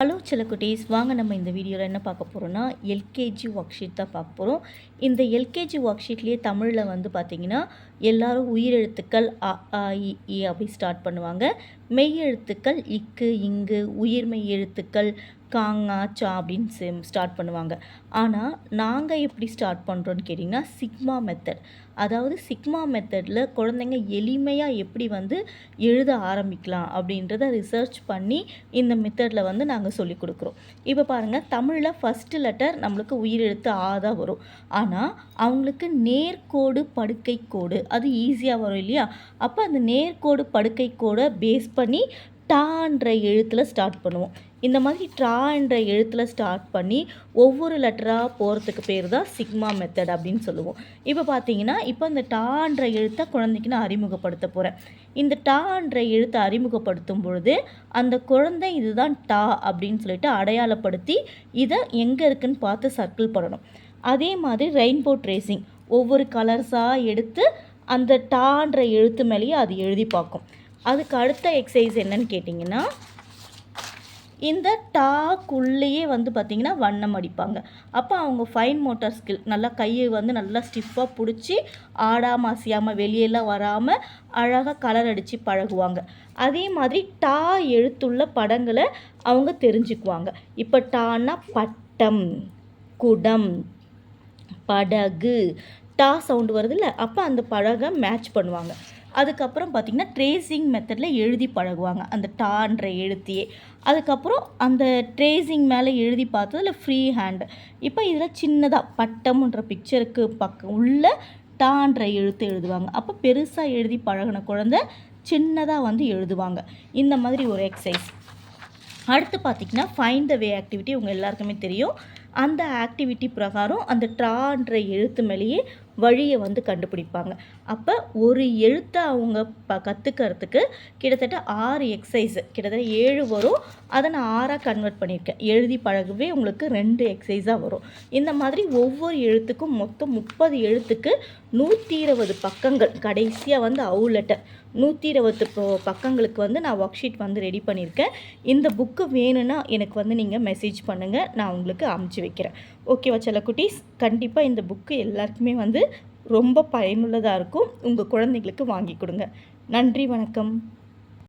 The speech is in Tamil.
ஹலோ குட்டீஸ். வாங்க நம்ம இந்த வீடியோவில் என்ன பார்க்க போகிறோன்னா எல்கேஜி ஒர்க் ஷீட் தான் பார்க்க போகிறோம் இந்த எல்கேஜி ஒர்க் ஷீட்லேயே தமிழில் வந்து பார்த்திங்கன்னா எல்லாரும் உயிரெழுத்துக்கள் அ ஆ இ அப்படி ஸ்டார்ட் பண்ணுவாங்க. மெய் எழுத்துக்கள் இக்கு இங்கு உயிர்மெய் எழுத்துக்கள் காங்கா சா அப்படின்னு சேம் ஸ்டார்ட் பண்ணுவாங்க. ஆனால் நாங்கள் எப்படி ஸ்டார்ட் பண்ணுறோன்னு கேட்டிங்கன்னா சிக்மா மெத்தட் அதாவது சிக்மா மெத்தடில் குழந்தைங்க எளிமையாக எப்படி வந்து எழுத ஆரம்பிக்கலாம் அப்படின்றத ரிசர்ச் பண்ணி இந்த மெத்தடில் வந்து நாங்கள் சொல்லிக் கொடுக்குறோம். இப்போ பாருங்கள் தமிழில் ஃபஸ்ட்டு லெட்டர் நம்மளுக்கு உயிரெழுத்து ஆ தான் வரும். ஆனால் அவங்களுக்கு நேர்கோடு படுக்கை கோடு அது ஈஸியாக வரும் இல்லையா? அப்போ அந்த நேர்கோடு படுக்கை கோடை பேஸ் பண்ணி டான்ற எழுத்தில் ஸ்டார்ட் பண்ணுவோம். இந்த மாதிரி ட்ரான்ற எழுத்தில் ஸ்டார்ட் பண்ணி ஒவ்வொரு லெட்டராக போகிறதுக்கு பேர் தான் சிக்மா மெத்தட் அப்படின்னு சொல்லுவோம். இப்போ பார்த்தீங்கன்னா இப்போ இந்த டான்ற எழுத்தை குழந்தைக்கு நான் அறிமுகப்படுத்த போகிறேன் இந்த டான்ற எழுத்தை அறிமுகப்படுத்தும் பொழுது அந்த குழந்தை இதுதான் டா அப்படின்னு சொல்லிட்டு அடையாளப்படுத்தி இதை எங்கே இருக்குன்னு பார்த்து சர்க்கிள் பண்ணணும். அதே மாதிரி ரெயின்போ ட்ரேசிங் ஒவ்வொரு கலர்ஸாக எடுத்து அந்த டான்ற எழுத்து மேலேயே அது எழுதி பார்க்கும். அதுக்கு அடுத்த எக்ஸசைஸ் என்னன்னு கேட்டிங்கன்னா இந்த டாக்குள்ளேயே வந்து பார்த்திங்கன்னா வண்ணம் அடிப்பாங்க. அப்போ அவங்க ஃபைன் மோட்டார் ஸ்கில் நல்லா கையை வந்து நல்லா ஸ்டிஃபாக பிடிச்சி ஆடாமல் அசையாமல் வெளியெல்லாம் வராமல் அழகாக கலர் அடித்து பழகுவாங்க. அதே மாதிரி டா எழுத்துள்ள படங்களை அவங்க தெரிஞ்சுக்குவாங்க. இப்போ டான்னா பட்டம் குடம் படகு டா சவுண்டு வருதுல்ல அப்போ அந்த படகை மேட்ச் பண்ணுவாங்க. அதுக்கப்புறம் பார்த்திங்கன்னா ட்ரேசிங் மெத்தடில் எழுதி பழகுவாங்க. அந்த டான்ற எழுத்தியே. அதுக்கப்புறம் அந்த ட்ரேசிங் மேலே எழுதி பார்த்ததில் ஃப்ரீ ஹேண்டு இப்போ இதில் சின்னதாக பட்டம்ன்ற பிக்சருக்கு பக்கம் உள்ள டான்ற எழுத்து எழுதுவாங்க. அப்போ பெருசாக எழுதி பழகின குழந்த சின்னதாக வந்து எழுதுவாங்க. இந்த மாதிரி ஒரு எக்ஸசைஸ் அடுத்து பார்த்திங்கன்னா ஃபைண்ட் த வே ஆக்டிவிட்டி உங்கள் எல்லாருக்குமே தெரியும். அந்த ஆக்டிவிட்டி பிரகாரம் அந்த ட்ரான்ற எழுத்து மேலேயே வழியை வந்து கண்டுபிடிப்பாங்க. அப்போ ஒரு எழுத்தை அவங்க ப கற்றுக்கிறதுக்கு கிட்டத்தட்ட ஆறு எக்ஸசைஸு கிட்டத்தட்ட ஏழு வரும். அதை நான் ஆறாக கன்வெர்ட் பண்ணியிருக்கேன். எழுதி பழகவே உங்களுக்கு ரெண்டு எக்ஸசைஸாக வரும். இந்த மாதிரி ஒவ்வொரு எழுத்துக்கும் மொத்தம் முப்பது எழுத்துக்கு நூற்றி இருபது பக்கங்கள். கடைசியாக வந்து அவு லெட்டர் நூற்றி இருபத்து பக்கங்களுக்கு வந்து நான் ஒர்க் ஷீட் வந்து ரெடி பண்ணியிருக்கேன். இந்த புக்கு வேணும்னா எனக்கு வந்து நீங்கள் மெசேஜ் பண்ணுங்கள் நான் உங்களுக்கு அமுச்சு வைக்கிறேன். ஓகேவா செல்ல குட்டீஸ் கண்டிப்பாக இந்த புக்கு எல்லாருக்குமே வந்து ரொம்ப பயனுள்ளதாக இருக்கும். உங்கள் குழந்தைங்களுக்கு வாங்கி கொடுங்க. நன்றி வணக்கம்.